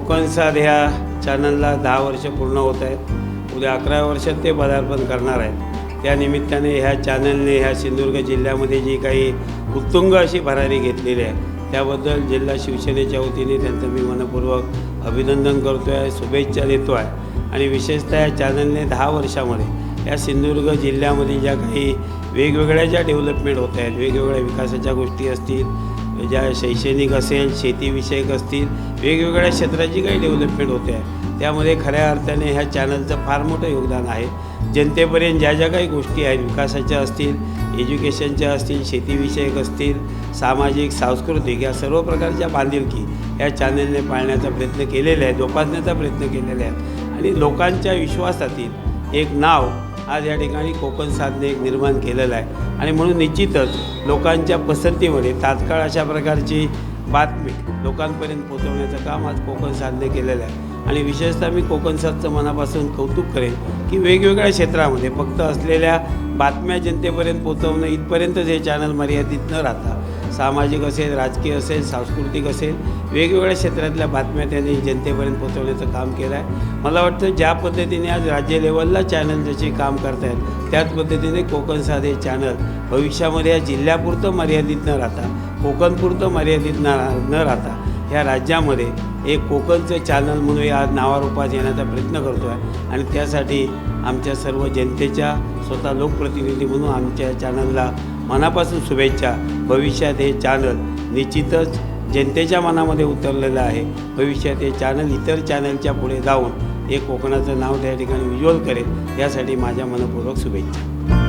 साध ह्या चॅनलला दहा वर्ष पूर्ण होत आहेत. उद्या अकरा वर्षात ते पदार्पण करणार आहेत. त्या निमित्ताने ह्या चॅनलने ह्या सिंधुदुर्ग जिल्ह्यामध्ये जी काही उत्तुंग अशी भरारी घेतलेली आहे त्याबद्दल जिल्हा शिवसेनेच्या वतीने त्यांचं मी मनपूर्वक अभिनंदन करतो आहे शुभेच्छा देतो आहे आणि विशेषतः या चॅनलने दहा वर्षामध्ये या सिंधुदुर्ग जिल्ह्यामध्ये ज्या काही वेगवेगळ्या ज्या डेव्हलपमेंट होत आहेत वेगवेगळ्या विकासाच्या गोष्टी असतील ज्या शैक्षणिक असेल शेतीविषयक असतील वेगवेगळ्या क्षेत्राची काही डेव्हलपमेंट होते. आहे त्यामध्ये खऱ्या अर्थाने ह्या चॅनलचं फार मोठं योगदान आहे. जनतेपर्यंत ज्या ज्या काही गोष्टी आहेत विकासाच्या असतील एज्युकेशनच्या असतील शेतीविषयक असतील सामाजिक सांस्कृतिक या सर्व प्रकारच्या बांधिलकी या चॅनलने पाळण्याचा प्रयत्न केलेला आहे जोपासण्याचा प्रयत्न केलेला आहे आणि लोकांच्या विश्वासातील एक नाव आज या ठिकाणी कोकण साधने एक निर्माण केलेलं आहे. आणि म्हणून निश्चितच लोकांच्या पसंतीमध्ये तात्काळ अशा प्रकारची बातमी लोकांपर्यंत पोहोचवण्याचं काम आज कोकण साधने केलेलं आहे. आणि विशेषतः मी कोकण साधचं मनापासून कौतुक करेन की वेगवेगळ्या क्षेत्रामध्ये फक्त असलेल्या बातम्या जनतेपर्यंत पोहोचवणं इथपर्यंतच हे चॅनल मर्यादित न राहता सामाजिक असेल राजकीय असेल सांस्कृतिक असेल वेगवेगळ्या क्षेत्रातल्या बातम्या त्यांनी जनतेपर्यंत पोहोचवण्याचं काम केलं आहे मला वाटतं ज्या पद्धतीने आज राज्य लेवलला चॅनल जसे काम करत आहेत त्याच पद्धतीने कोकण साधे चॅनल भविष्यामध्ये या जिल्ह्यापुरतं मर्यादित न राहता कोकणपुरतं मर्यादित न न राहता ह्या राज्यामध्ये एक कोकणचं चॅनल म्हणून या नावारूपात येण्याचा प्रयत्न करतो आहे आणि त्यासाठी आमच्या सर्व जनतेच्या स्वतः लोकप्रतिनिधी म्हणून आमच्या चॅनलला मनापासून शुभेच्छा. भविष्यात हे चॅनल निश्चितच जनतेच्या मनामध्ये उतरलेलं आहे. भविष्यात हे चॅनल इतर चॅनलच्या पुढे जाऊन हे कोकणाचं नाव त्या ठिकाणी उज्ज्वल करेल. यासाठी माझ्या मनपूर्वक शुभेच्छा.